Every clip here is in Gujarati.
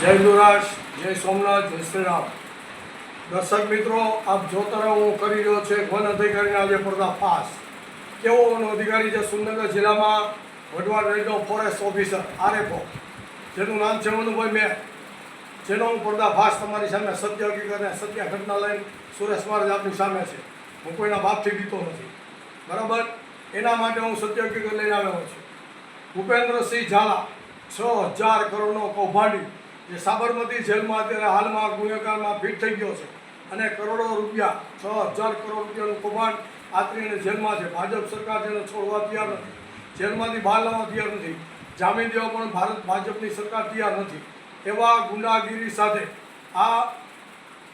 જય દુરાશ જય સોમનાથ, જય શ્રી રામ. દર્શક મિત્રો, આપ જોતા રહો, હું કરી રહ્યો છે વન અધિકારીના આજે પર્દાફાશ. કેવો વન અધિકારી છે? સુરેન્દ્રનગર જિલ્લામાં વઢવાડ રેન્જ ફોરેસ્ટ ઓફિસર, આરએફઓ. જેનું નામ છે મનુભાઈ મેર. જેનો હું પર્દાફાશ તમારી સામે સત્ય હકીકત સત્ય ઘટના લઈને સુરેશ મહારાજ આપની સામે છે. હું કોઈના બાપથી બીતો નથી. બરાબર? એના માટે હું સત્ય હકીકત લઈને આવ્યો છું. ભૂપેન્દ્રસિંહ ઝાલા, છ હજાર કરોડનો કૌભાંડી જે સાબરમતી જેલમાં અત્યારે હાલમાં ગુનેગારમાં ફિટ થઈ ગયો છે. અને કરોડો રૂપિયા, છ હજાર કરોડ રૂપિયાનું કૌભાંડ આત્રીને જેલમાં છે. ભાજપ સરકાર તેને છોડવા તૈયાર નથી. જેલમાંથી બહાર લાવવા તૈયાર નથી. જામીન દેવા પણ ભારત, ભાજપની સરકાર તૈયાર નથી. એવા ગુંડાગીરી સાથે આ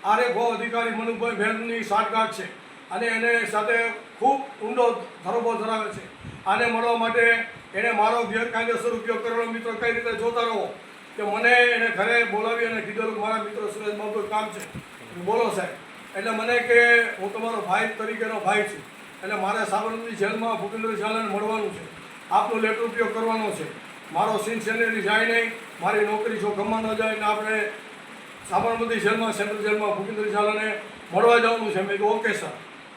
આરએફઓ અધિકારી મનુભાઈ મહેરની સાઠગાંઠ છે. અને એને સાથે ખૂબ ઊંડો ધરોબો ધરાવે છે. આને મળવા માટે એણે મારો ગેરકાયદેસર ઉપયોગ કરેલો મિત્રો કઈ રીતે જોતા રહો? કે મને એને ઘરે બોલાવી અને કીધેલું મારા મિત્ર સુરેશ બાબુ કામ છે. બોલો સાહેબ. એટલે મને કે હું તમારો ભાઈ તરીકેનો ભાઈ છું. એટલે મારે સાબરમતી જેલમાં ભૂપેન્દ્ર ઝાલાને મળવાનું છે. આપનો લેટર ઉપયોગ કરવાનો છે. મારો સીન સેનેરી જાય નહીં. મારી નોકરી જો ગમવા ન જાય ને આપણે સાબરમતી જેલમાં, સેન્ટ્રલ જેલમાં ભૂપેન્દ્ર ઝાલાને મળવા જવાનું છે. મેં કીધું, ઓકે, સર.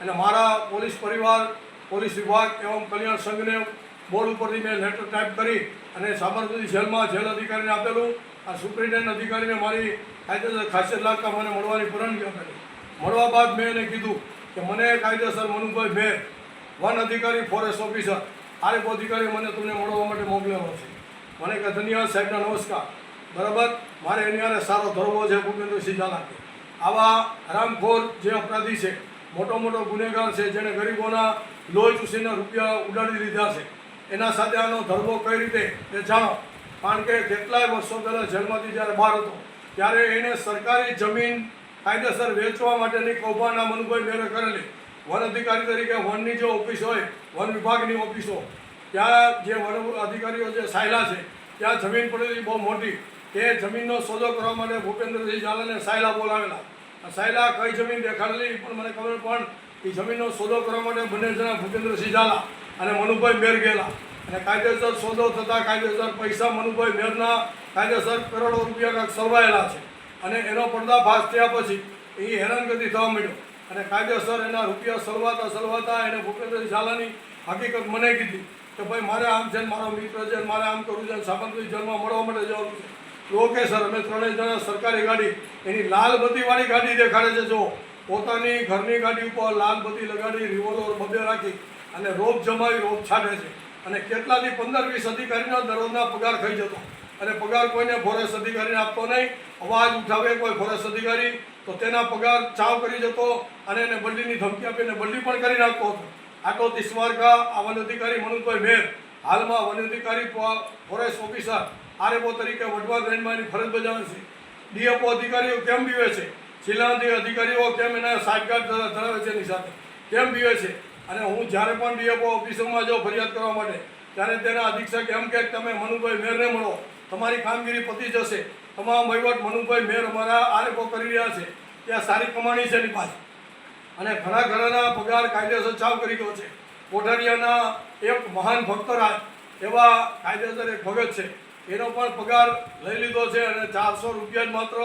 અને મારા પોલીસ પરિવાર, પોલીસ વિભાગ એવં કલ્યાણ સંઘને બોર્ડ ઉપરથી મેં લેટર ટાઈપ કરી અને સાબરમતી જેલમાં જેલ અધિકારીને આપેલું. આ સુપ્રિન્ટેન્ડન્ટ અધિકારીને મારી કાયદેસર ખાસિયત લાગતા મને મળવાની પરવાનગી આપેલી. મળવા બાદ મેં એને કીધું કે મને કાયદેસર મનુભાઈ મેર વન અધિકારી ફોરેસ્ટ ઓફિસર આરએફ અધિકારી મને તમને મળવા માટે મોકલેલો છે. મને કે ધન્યવાદ સાહેબના નમસ્કાર. બરાબર? મારે એની હારે સારો ધરવો છે, ભૂપેન્દ્રસિંહ ઝાલાકે આવા હરામખોર જે અપરાધી છે, મોટો મોટો ગુનેગાર છે, જેણે ગરીબોના લોહી ચૂસીના રૂપિયા ઉડાડી લીધા છે એના સાથે આનો ધરવો કઈ રીતે? એ જાણો. કારણ કે કેટલાય વર્ષો પહેલાં જેલમાંથી જ્યારે બહાર હતો, ત્યારે એને સરકારી જમીન કાયદેસર વેચવા માટેની કૌભાના મનુભાઈ મેરે કરેલી. વન અધિકારી તરીકે વનની જે ઓફિસ હોય, વન વિભાગની ઓફિસો, ત્યાં જે વન અધિકારીઓ જે સાયલા છે, ત્યાં જમીન પડેલી બહુ મોટી. તે જમીનનો સોદો કરવા માટે ભૂપેન્દ્રસિંહ ઝાલાને સાયલા બોલાવેલા. સાયલા કઈ જમીન દેખાડેલી પણ મને ખબર, પણ એ જમીનનો સોદો કરવા માટે બંને જણા ભૂપેન્દ્રસિંહ ઝાલા અને મનુભાઈ મેર ગયેલા. અને કાયદેસર સોદો થતાં કાયદેસર પૈસા મનુભાઈ મેરના કાયદેસર કરોડો રૂપિયા સલવાયેલા છે. અને એનો પડદાફાશ થયા પછી એ હેરાનગતિ થવા માંડ્યો. અને કાયદેસર એના રૂપિયા સલવાતા સલવાતા એને ભૂપેન્દ્રસિંહ ઝાલાની હકીકત મને કીધી કે ભાઈ, મારે આમ છે મારો મિત્ર છે મારે આમ કરવું છે સાબંતભાઈ જેલમાં મળવા માટે જવાનું છે. ઓકે સર, અમે ત્રણેય જણા સરકારી ગાડી, એની લાલ બત્તીવાળી ગાડી દેખાડે છે જો પોતાની ઘરની ગાડી ઉપર લાલ બત્તી લગાડી રિવોલ્વર બબે રાખી અને રોપ જમાવી, રોપ છાંટે છે. અને કેટલાથી પંદર, વીસ અધિકારીનો દરરોજના પગાર ખાઈ જતો. અને પગાર કોઈને ફોરેસ્ટ અધિકારીને આપતો નહીં. અવાજ ઉઠાવે કોઈ ફોરેસ્ટ અધિકારી, તો તેના પગાર ચાવ કરી જતો અને એને બદલીની ધમકી આપીને બદલી પણ કરી નાખતો હતો. આટો તિસ્વારકા આ વન અધિકારી મનુભાઈ મેર. હાલમાં વન અધિકારી ફોરેસ્ટ ઓફિસર આરએફઓ તરીકે વઢવાણ રેન્જમાં એની ફરજ બજાવે છે. ડીએફઓ અધિકારીઓ કેમ બીવે છે? જિલ્લાના અધિકારીઓ કેમ એના સાઠગાંઠ ધરાવે છે એની સાથે? કેમ બીવે છે? અને હું જ્યારે પણ ડીએફઓ ઓફિસોમાં જાઉં ફરિયાદ કરવા માટે, ત્યારે તેના અધિક્ષક એમ કે તમે મનુભાઈ મેરને મળો. તમારી કામગીરી પતી જશે. તમામ વહીવટ મનુભાઈ મેર અમારા આરએફઓ કરી રહ્યા છે. ત્યાં સારી કમાણી છે એની પાસે. અને ઘણા ઘણાના પગાર કાયદેસર ચાવ કરી ગયો છે. કોઠારિયાના એક મહાન ભક્તરાજ એવા કાયદેસર એક ભગત છે. એનો પણ પગાર લઈ લીધો છે અને ચારસો રૂપિયા જ માત્ર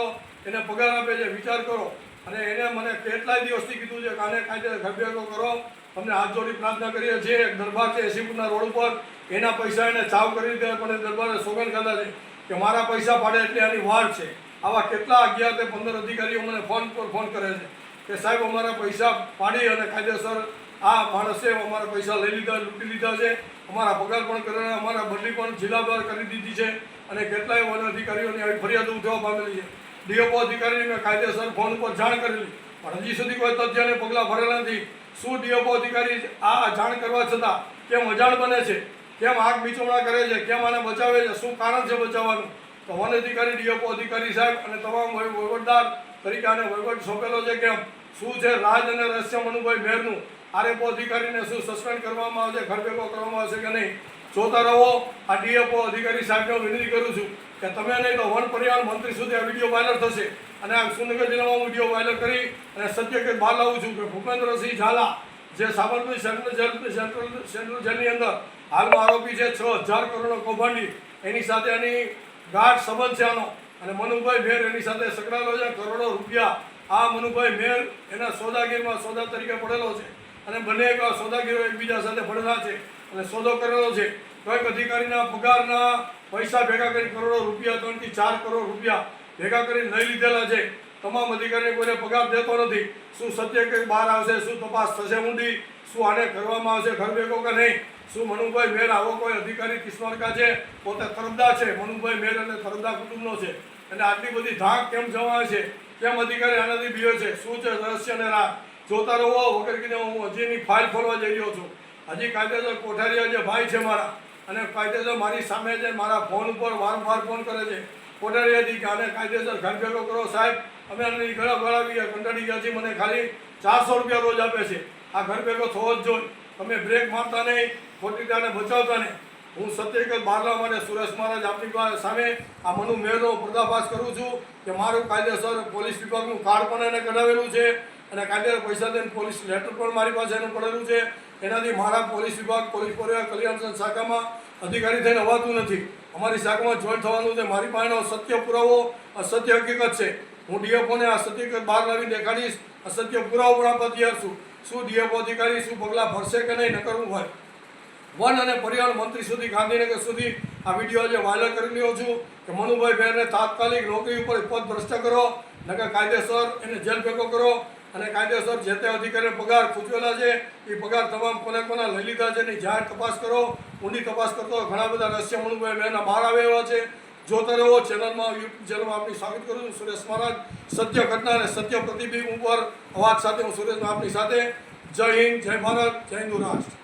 એને પગાર આપે છે. વિચાર કરો. અને એને મને કેટલાય દિવસથી કીધું છે કે આને કાયદેસર ગભેગો કરો. તમને હાથ જોડી પ્રાર્થના કરીએ છીએ દરબાર છે એસીપુરના રોડ ઉપર એના પૈસા એને ચાવ કરી દીધા પણ એ દરબારે સોગન ખાધા છે કે મારા પૈસા પાડે એટલે આની વાર છે. આવા કેટલા અગિયાર તે પંદર અધિકારીઓ મને ફોન પર ફોન કરે છે કે સાહેબ અમારા પૈસા પાડી અને કાયદેસર આ માણસે અમારા પૈસા લઈ લીધા, લૂંટી લીધા છે. અમારા પગાર પણ કરેલા, અમારા બદલી પણ જિલ્લા બહાર કરી દીધી છે અને કેટલાય વન અધિકારીઓની આવી ફરિયાદો ઉઠવા પામેલી છે. ડીએપો અધિકારીને મેં કાયદેસર ફોન પર જાણ કરેલી. પણ હજી સુધી કોઈ તથ્યને પગલાં ભરેલા નથી. શું ડીએફઓ અધિકારી આ જાણ કરવા છતાં કેમ અજાણ બને છે? કેમ આગ બીચોણા કરે છે? કેમ આને બચાવે છે? શું કારણ છે બચાવવાનું? તો વન અધિકારી, ડીએફઓ અધિકારી સાહેબ અને તમામ વહી- વહીવટદાર તરીકે આને વહીવટ સોંપેલો છે કેમ? શું છે રાજ અને રહસ્ય મનુભાઈ મેરનું? આરએફઓ અધિકારીને શું સસ્પેન્ડ કરવામાં આવશે? ઘર ભેગો કરવામાં આવશે કે નહીં? જોતા રહો, આ ડીએફઓ અધિકારી સાહેબને વિનંતી કરું છું કે તમે નહીં તો વન પર્યાવરણ મંત્રી સુધી આ વીડિયો વાયરલ થશે. અને આ સુરેન્દ્રનગર જિલ્લામાં વીડિયો વાયરલ કરી અને સત્ય કે બહાર લાવું છું કે ભૂપેન્દ્રસિંહ ઝાલા જે સાબરમતી સેન્ટ્રલ સેન્ટ્રલ સેન્ટ્રલ જેલની અંદર હાલમાં આરોપી છે છ હજાર કરોડનો કૌભાંડી. એની સાથે એની ગાઢ સંબંધ છે આનો. અને મનુભાઈ મેર એની સાથે સંકળાયેલો છે, કરોડો રૂપિયા. આ મનુભાઈ મેર એના સોદાગીરમાં સોદા તરીકે પડેલો છે. અને બંને સોદાગીરો એકબીજા સાથે પડેલા છે અને સોદો કરેલો છે. કોઈક અધિકારીના પગારના પૈસા ભેગા કરી કરોડો રૂપિયા, ત્રણથી ચાર કરોડ રૂપિયા ભેગા કરીને લઈ લીધેલા છે. તમામ અધિકારીને કોઈને પગાર દેતો નથી. શું સત્ય કે બહાર આવશે, શું તપાસ થશે ઊંડી, શું આને કરવામાં આવશે, ઘર ભેગો કે નહીં? શું મનુભાઈ મેર આવો કોઈ અધિકારી કિસ્મરકા છે? પોતે તરફદાર છે, મનુભાઈ મેર અને તરફદાર કુટુંબનો છે. અને આટલી બધી ધાક કેમ જવા છે? કેમ અધિકારી આનાથી બીયો છે? શું છે રહસ્ય અને રાહ? જોતા રહો વગર કીધે હું હજી એની ફાઇલ ફરવા જઈ રહ્યો છું. હજી કાયદેસર કોઠારીયા જે ભાઈ છે મારા, અને કાયદેસર મારી સામે છે મારા ફોન ઉપર વારંવાર ફોન કરે છે કોઠારીયાથી કે આને કાયદેસર ઘર ભેગો કરો સાહેબ. અમે આની ઘણા ગયા કંટાળી મને ખાલી ચારસો રૂપિયા રોજ આપે છે. આ ઘર ભેગો થવો જ જોઈએ. તમે બ્રેક મારતા નહીં ખોટી રીતે બચાવતા નહીં. હું સત્યગત બારલા માટે સુરેશ મહારાજ પાસે સામે આ મનુ મેળનો પર્દાફાશ કરું છું કે મારું કાયદેસર પોલીસ વિભાગનું કાર્ડ પણ એને કઢાવેલું છે અને કાયદેસર પૈસા દઈને પોલીસ લેટર પણ મારી પાસે એનું પડેલું છે. એનાથી મારા પોલીસ વિભાગ, પોલીસ પરિવાર, કલ્યાણ શાખામાં અધિકારી થઈને અવાતું નથી. અમારી શાખામાં જોઈન થવાનું છે. મારી પાસેનો સત્ય પુરાવો અસત્ય હકીકત છે. હું ડીએફઓને આ સત્ય બહાર લાવી દેખાડીશ. અસત્ય પુરાવો પણ આપવા તૈયાર છું શું ડીએફઓ અધિકારી શું પગલાં ભરશે કે નહીં? ન કરવું હોય. વન અને પર્યાવરણ મંત્રી સુધી, ગાંધીનગર સુધી આ વીડિયો આજે વાયરલ કરી રહ્યો છું કે મનુભાઈ બહેનને તાત્કાલિક નોકરી ઉપર પદ ભ્રષ્ટ કરો, નકર કાયદેસર એને જેલ ભેગો કરો અને કાયદેસર જે તે અધિકારીને પગાર ખૂચવેલા છે, એ પગાર તમામ કોને કોના લઈ લીધા છે, એની જાહેર તપાસ કરો. ઊંડી તપાસ કરતો ઘણા બધા રહસ્ય મળવું બહેનના બહાર આવ્યા છે. જોતા રહો, ચેનલમાં, યુટ્યુબ ચેનલમાં આપની સ્વાગત કરું છું, સુરેશ મહારાજ. સત્ય ઘટના અને સત્ય પ્રતિબિંબ ઉપર અવાજ સાથે હું સુરેશ આપની સાથે. જય હિન્દ, જય ભારત, જય હિન્દુ, રાષ્ટ્ર.